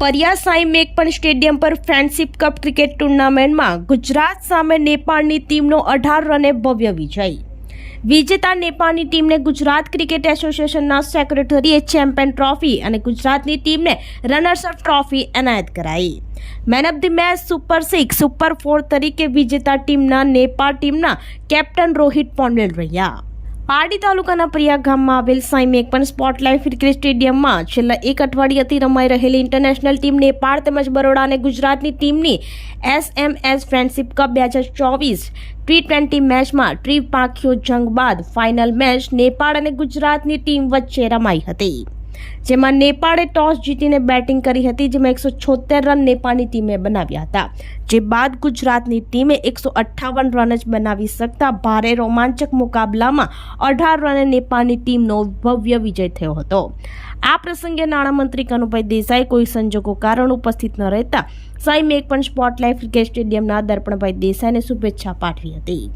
પરિયા સાઈ મેકપણ સ્ટેડિયમ પર friendship cup cricket ટુર્નામેન્ટમાં ગુજરાત સામે નેપાળની ટીમનો અઢાર રને ભવ્ય વિજય. વિજેતા નેપાળની ટીમને ગુજરાત ક્રિકેટ એસોસિએશનના સેક્રેટરીએ ચેમ્પિયન ટ્રોફી અને ગુજરાતની ટીમને રનર્સ અપ ટ્રોફી એનાયત કરાઈ. Man of the match super six, super four તરીકે વિજેતા ટીમના નેપાળ ટીમના કેપ્ટન રોહિત પોન્ડેલ રહ્યા. પારડી તાલુકાના પ્રિયા ગામમાં આવેલ સાઈ મેકપન સ્પોટલાઇટ ક્રિકેટ સ્ટેડિયમમાં છેલ્લા એક અઠવાડિયાથી રમાઈ રહેલી ઇન્ટરનેશનલ ટીમ નેપાળ તેમજ બરોડા અને ગુજરાતની ટીમની એસએમએસ ફ્રેન્ડશિપ કપ બે હજાર ચોવીસ ટી ટ્વેન્ટી મેચમાં ટ્રી પાંખ્યો જંગ બાદ ફાઇનલ મેચ નેપાળ અને ગુજરાતની ટીમ વચ્ચે રમાઈ હતી. જેમાં નેપાળે ટોસ જીતીને બેટિંગ કરી હતી, જેમાં એકસો છોતેર રન નેપાળની ટીમે બનાવ્યા હતા. જે બાદ ગુજરાતની ટીમે એકસો અઠ્ઠાવન રન જ બનાવી શકતા ભારે રોમાંચક મુકાબલામાં અઢાર રને નેપાળની ટીમનો ભવ્ય વિજય થયો હતો. આ પ્રસંગે નાણામંત્રી કનુભાઈ દેસાઈ કોઈ સંજોગો કારણ ઉપસ્થિત ન રહેતા સાઈ મેક પણ સ્પોટલાઇટ ક્રિકેટ સ્ટેડિયમના દર્પણભાઈ દેસાઈને શુભેચ્છા પાઠવી હતી.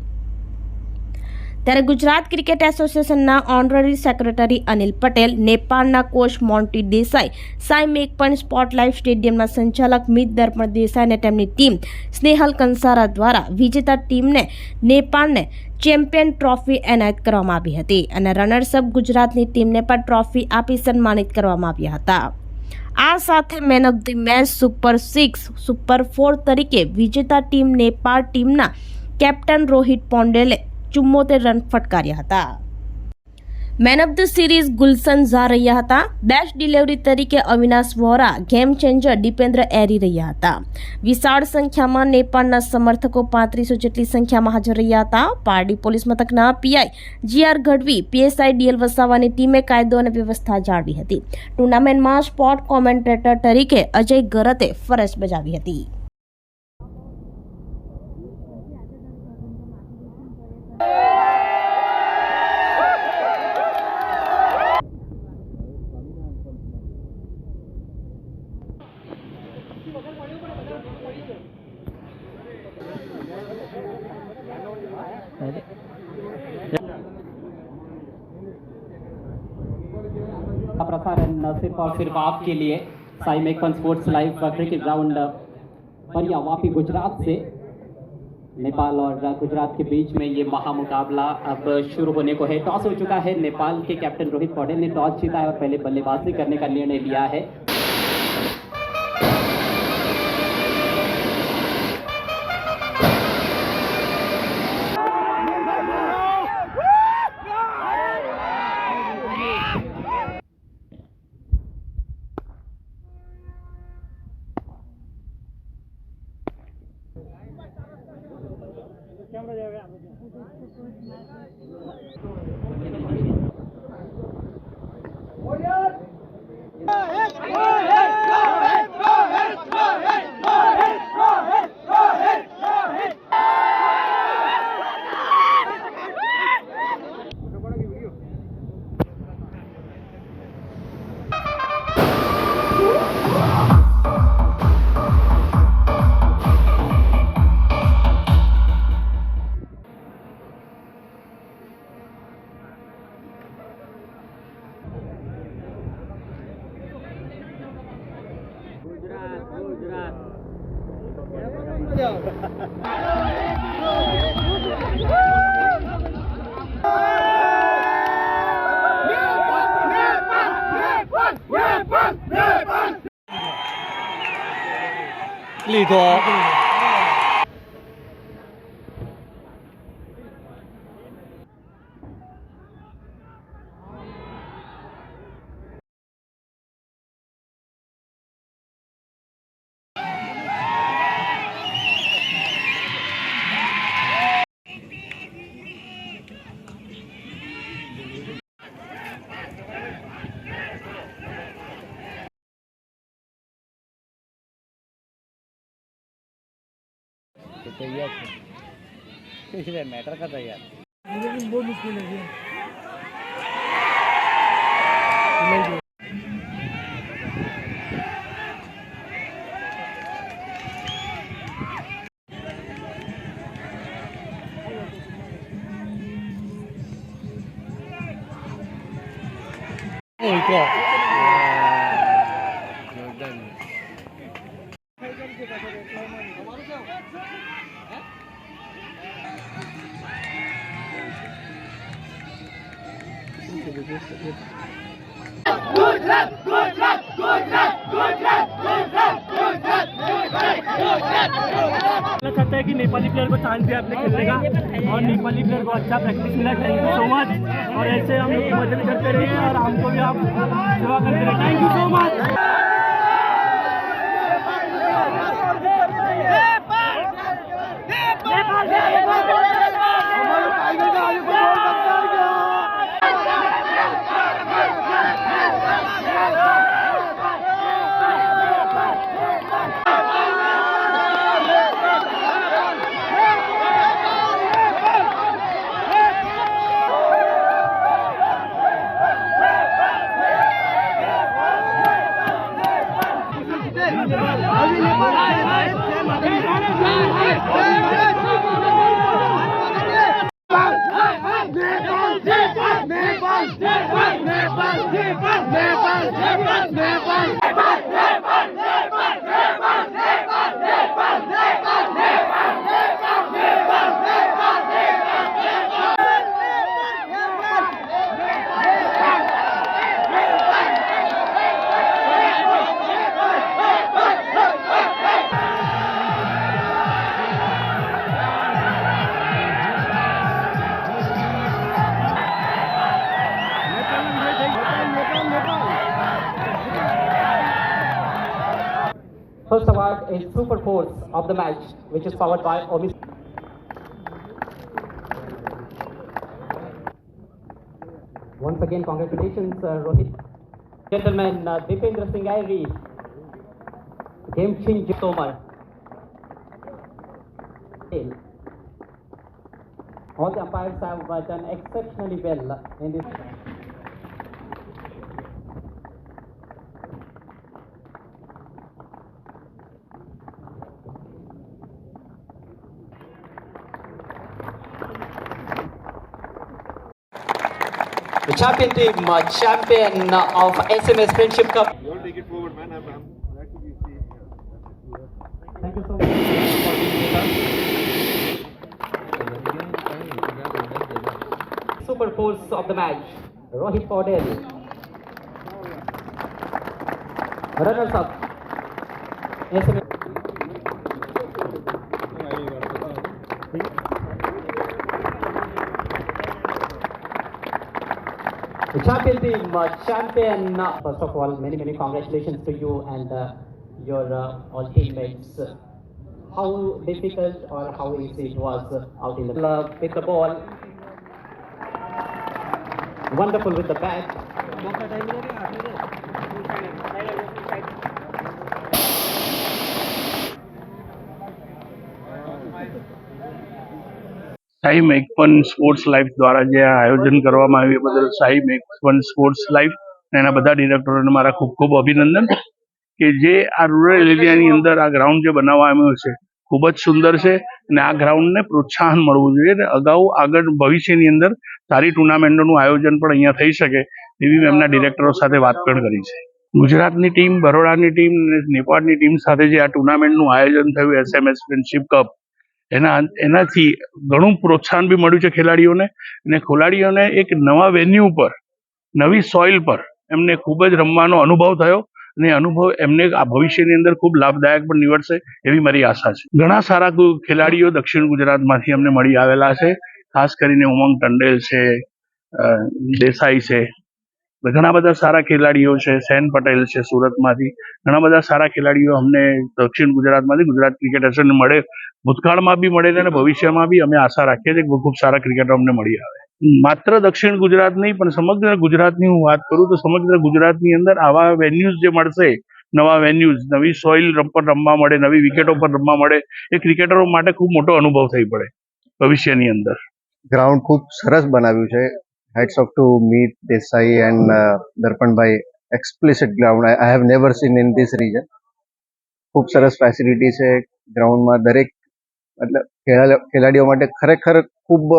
ત્યારે ગુજરાત ક્રિકેટ એસોસિએશનના ઓનરરી સેક્રેટરી અનિલ પટેલ, નેપાળના coach Monty Desai, Sai spot spotlight સ્ટેડિયમના સંચાલક મિત દર્પણ દેસાઈ અને તેમની ટીમ સ્નેહલ કંસારા દ્વારા વિજેતા ટીમને નેપાળને ચેમ્પિયન ટ્રોફી એનાયત કરવામાં આવી હતી અને રનર્સઅપ ગુજરાતની ટીમને પણ ટ્રોફી આપી સન્માનિત કરવામાં આવ્યા હતા. આ સાથે man of the match super six, super four તરીકે વિજેતા ટીમ નેપાળ ટીમના કેપ્ટન રોહિત પોંડેલે ચુમ્મોતેર રન ફટકાર્યા હતા. Man of the series Gulshan Jha રહ્યા હતા. બેસ્ટ ડિલિવરી તરીકે અવિનાશ વોરા ગેમ ચેન્જર દીપેન્દ્ર એરી રહ્યા હતા. વિશાળ સંખ્યામાં નેપાળના સમર્થકો પાંત્રીસો જેટલી સંખ્યામાં હાજર રહ્યા હતા. પારડી પોલીસ મથકના PI GR Gadhvi PSI DL વસાવાની ટીમે કાયદો અને વ્યવસ્થા જાળવી હતી. ટુર્નામેન્ટમાં સ્પોર્ટ કોમેન્ટેટર તરીકે અજય ગરતે ફરજ બજાવી હતી. प्रसारण और सिर्फ़ आपके लिए Sai sports live ground Vapi Gujarat से। नेपाल और गुजरात के बीच में ये महामुकाबला अब शुरू होने को है। टॉस हो चुका है नेपाल के कैप्टन रोहित पौडेल ने टॉस जीता है और पहले बल्लेबाजी करने का निर्णय लिया है। લીધો तो तैयार थे इसलिए मैटर का तैयार बहुत मुश्किल है चाहता है कि नेपाली प्लेयर को चांस दिया आपने खेलने का और नेपाली प्लेयर को अच्छा प्रैक्टिस मिला। थैंक यू सो मच और ऐसे हम लोग मदद करते रहिए और हमको भी आप सेवा करते रहिए। Thank you so much which is powered by Omis. Once again, congratulations, uh, Rohit. Gentlemen, uh, Dipendra Singh Airi, Changer Tomar. All the umpires have uh, done exceptionally well in this. The champion team, uh, champion of SMS Friendship Cup. Don't take it forward, man. I'm, I'm glad to be see. Thank you so much for being with us. Super force of the match, Rohit Paudel. Runners up, SMS. The champion team, uh, champion. First of all, many many congratulations to you and uh, your uh, all teammates. How difficult or how easy it was out in the uh, with the ball. Wonderful with the bat. Sai Makpan sports life દ્વારા જે આયોજન કરવામાં આવ્યું એ બદલ સાઈ મેકપન sports life એના બધા ડિરેક્ટરોને મારા ખૂબ ખૂબ અભિનંદન કે જે આ રૂરલ એરિયાની અંદર આ ગ્રાઉન્ડ જે બનાવવામાં આવ્યું છે, ખૂબ જ સુંદર છે અને આ ગ્રાઉન્ડને પ્રોત્સાહન મળવું જોઈએ અને અગાઉ આગળ ભવિષ્યની અંદર સારી ટુર્નામેન્ટોનું આયોજન પણ અહીંયા થઈ શકે એવી મેં એમના ડિરેક્ટરો સાથે વાત પણ કરી છે. ગુજરાતની ટીમ બરોડાની ટીમ અને નેપાળની ટીમ સાથે જે આ ટુર્નામેન્ટનું આયોજન થયું એસએમએસ ફ્રેન્ડશિપ કપ એના એનાથી ઘણું પ્રોત્સાહન બી મળ્યું છે ખેલાડીઓને અને ખેલાડીઓને એક નવા વેન્યુ પર નવી સોઇલ પર એમને ખૂબ જ રમવાનો અનુભવ થયો અને અનુભવ એમને આ ભવિષ્યની અંદર ખૂબ લાભદાયક પણ નીવડશે એવી મારી આશા છે. ઘણા સારા ખેલાડીઓ દક્ષિણ ગુજરાતમાંથી અમને મળી આવેલા છે. ખાસ કરીને ઉમંગ ટંડેલ છે દેસાઈ છે ઘણા બધા સારા ખેલાડીઓ છે, સેન પટેલ છે સુરતમાંથી. ઘણા બધા સારા ખેલાડીઓ અમને દક્ષિણ ગુજરાતમાંથી, ગુજરાત ક્રિકેટ એસોસિએશન મળે. ભૂતકાળમાં બી મળે અને ભવિષ્યમાં બી અમે આશા રાખીએ છીએ કે ખૂબ સારા ક્રિકેટરો અમને મળી આવે. માત્ર દક્ષિણ ગુજરાત નહીં, પણ સમગ્ર ગુજરાતની હું વાત કરું તો સમગ્ર ગુજરાતની અંદર આવા વેન્યુઝ જે મળશે, નવા વેન્યુઝ નવી સોઇલ પર રમવા મળે, નવી વિકેટો પર રમવા મળે, એ ક્રિકેટરો માટે ખૂબ મોટો અનુભવ થઈ પડે ભવિષ્યની અંદર. ગ્રાઉન્ડ ખૂબ સરસ બનાવ્યું છે. Hats off to Mit Desai and દર્પણભાઈ explicit ground I have never seen in this region ખૂબ સરસ ફેસિલિટી છે ગ્રાઉન્ડમાં દરેક, મતલબ ખેલાડીઓ માટે ખરેખર ખૂબ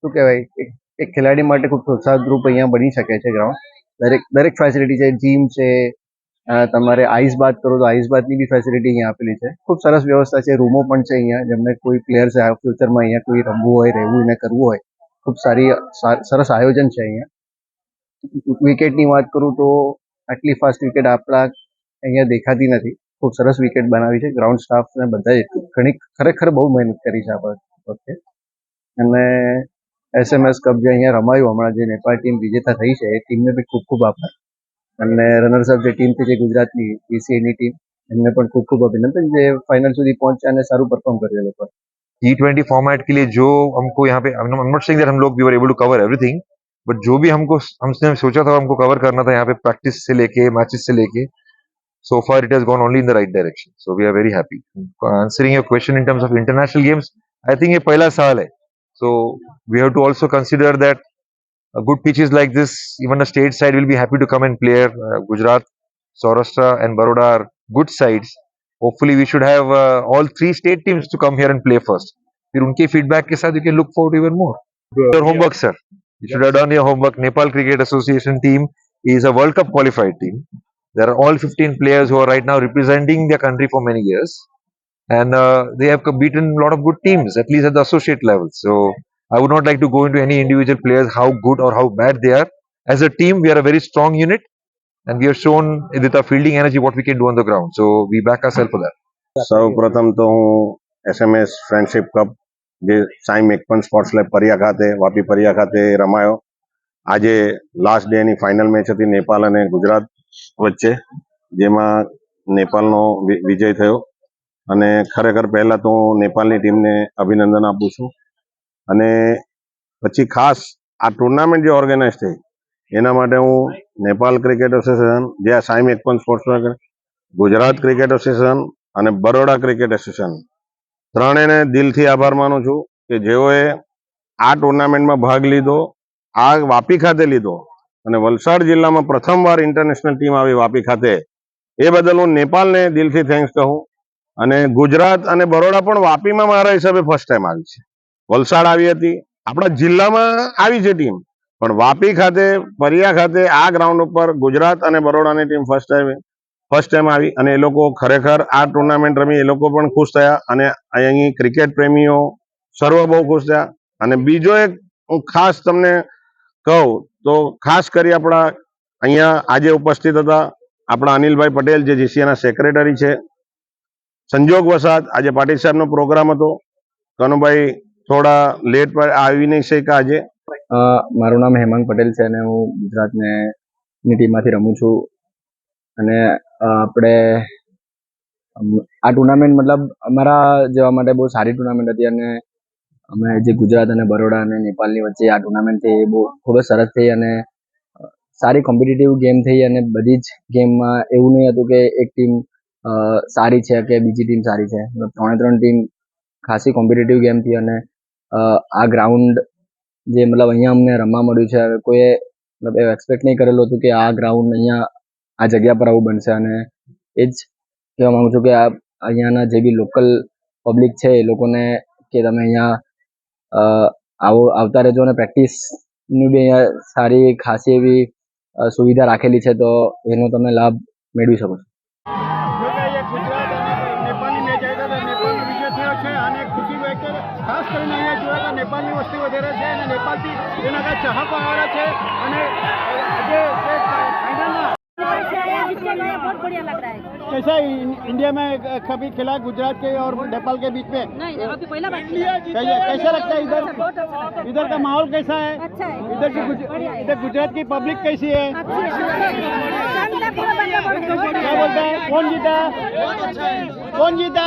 શું કહેવાય, એક- ખેલાડી માટે ખૂબ પ્રોત્સાહક રૂપ અહીંયા બની શકે છે ગ્રાઉન્ડ દરેક દરેક ફેસિલિટી છે જીમ છે તમારે આઈસ બાથ કરો તો આઈસ બાથની બી ફેસિલિટી અહીંયા આપેલી છે. ખૂબ સરસ વ્યવસ્થા છે, રૂમો પણ છે અહીંયા. જેમને કોઈ પ્લેયર્સ ફ્યુચરમાં અહીંયા કોઈ રમવું હોય, રહેવું ને કરવું હોય ખૂબ સારી સરસ આયોજન છે અહીંયા. વિકેટની વાત કરું તો આટલી ફાસ્ટ વિકેટ આપણા અહીંયા દેખાતી નથી. ખૂબ સરસ વિકેટ બનાવી છે. ગ્રાઉન્ડ સ્ટાફ ને બધાએ ઘણી, ખરેખર બહુ મહેનત કરી છે આ વખતે. અને એસએમએસ કપ જે અહીંયા રમાયું હમણાં જે નેપાળ ટીમ વિજેતા થઈ છે, એ ટીમને બી ખૂબ ખૂબ આભાર. અને રનર્સઅપ જે ટીમ છે, જે ગુજરાતની બીસીએની ટીમ એમને પણ ખૂબ ખૂબ અભિનંદન. જે ફાઇનલ સુધી પહોંચ્યા અને સારું પરફોર્મ કર્યું એ લોકોએ. टी ट्वेंटी फॉर्मेट के लिए जो हमको यहाँ पे I am not saying that हम लोग we were able to cover everything but जो भी हमको हमने सोचा था हमको कवर करना था यहाँ पे प्रैक्टिस से लेके मैचेस से लेके so far it has gone only in the right direction so we are very happy answering your question in terms of international games i think ये पहला साल है so we have to also consider that uh, good pitches like this even a state side will be happy to come and play uh, gujarat saurashtra and baroda are good sides hopefully we should have uh, all three state teams to come here and play first फिर उनके feedback के साथ you can look forward even more your homework sir you should have done your homework nepal cricket association team is a world cup qualified team there are all 15 players who are right now representing their country for many years and uh, they have beaten a lot of good teams at least at the associate level so i would not like to go into any individual players how good or how bad they are as a team we are a very strong unit And we have shown with our fielding energy what we can do on the ground. So, we back ourselves for that. સૌ તો હું SMS friendship cup જે સાઈ મેકપન sports lab Pariya ખાતે વાપી પરિયા ખાતે રમાયો. આજે last day ની ફાઇનલ મેચ હતી નેપાલ અને ગુજરાત વચ્ચે, જેમાં નેપાલનો વિજય થયો. અને ખરેખર પહેલા તો હું નેપાલની ટીમને અભિનંદન આપું છું. અને પછી ખાસ આ ટુર્નામેન્ટ જે ઓર્ગેનાઇઝ થઈ, એના માટે હું નેપાલ ક્રિકેટ એસોસિએશન જે આ સાઈમ એકપન સ્પોર્ટ્સ ગુજરાત ક્રિકેટ એસોસિએશન અને બરોડા ક્રિકેટ એસોસિએશન. ત્રણેયને દિલથી આભાર માનું છું કે જેઓએ આ ટુર્નામેન્ટમાં ભાગ લીધો, આ વાપી ખાતે લીધો અને વલસાડ જિલ્લામાં પ્રથમવાર ઇન્ટરનેશનલ ટીમ આવી વાપી ખાતે. એ બદલ હું નેપાલને દિલથી થેન્ક્સ કહું અને ગુજરાત અને બરોડા પણ વાપીમાં મારા હિસાબે ફર્સ્ટ ટાઈમ આવી છે. વલસાડ આવી હતી. આપણા જિલ્લામાં આવી છે ટીમ પણ વાપી ખાતે પરિયા ખાતે આ ગ્રાઉન્ડ ઉપર ગુજરાત અને બરોડાની team first time first time આવી અને એ લોકો ખરેખર આ ટુર્નામેન્ટ રમી, એ લોકો પણ ખુશ થયા અને અહીં ક્રિકેટ પ્રેમીઓ સર્વ બહુ ખુશ થયા. અને બીજો એક હું ખાસ તમને કહું, તો ખાસ કરી આપણા અહીંયા આજે ઉપસ્થિત હતા આપણા અનિલભાઈ પટેલ, જે જીસીએના સેક્રેટરી છે. સંજોગ વસાત આજે પાટીલ સાહેબનો પ્રોગ્રામ હતો. કનુભાઈ થોડા લેટ પર આવી નહીં શક્યા આજે. મારું નામ હેમાંગ પટેલ છે અને હું ગુજરાતને ની ટીમમાંથી રમું છું. અને આપણે આ ટુર્નામેન્ટ મતલબ અમારા જેવા માટે બહુ સારી ટુર્નામેન્ટ હતી અને અમે જે ગુજરાત અને બરોડા અને નેપાળની વચ્ચે આ ટુર્નામેન્ટ થઈ એ બહુ ખૂબ જ સરસ થઈ અને સારી કોમ્પિટિટિવ ગેમ થઈ અને બધી જ ગેમમાં એવું નહીં હતું કે એક ટીમ સારી છે કે બીજી ટીમ સારી છે. ત્રણે ત્રણ ટીમ ખાસી કોમ્પિટિટિવ ગેમ થઈ અને આ ગ્રાઉન્ડ જે મતલબ અહીંયા અમને રમવા મળ્યું છે કોઈએ મતલબ એ એક્સપેક્ટ નહીં કરેલું હતું કે આ ગ્રાઉન્ડ અહીંયા આ જગ્યા પર આવું બનશે. અને એ જ કહેવા માગું છું કે આ અહીંયાના જે બી લોકલ પબ્લિક છે, એ લોકોને કે તમે અહીંયા આવો, આવતા રહેજો અને પ્રેક્ટિસની બી અહીંયા સારી, ખાસી એવી સુવિધા રાખેલી છે, તો એનો તમે લાભ મેળવી શકો છો. कैसा इंडिया में कभी खेला गुजरात के और नेपाल के बीच में? कैसा लगता है इधर? अच्छा इधर का माहौल कैसा है? अच्छा है। इधर की इधर गुजरात की पब्लिक कैसी है? अच्छी। क्या बोलता है? कौन जीता? कौन जीता?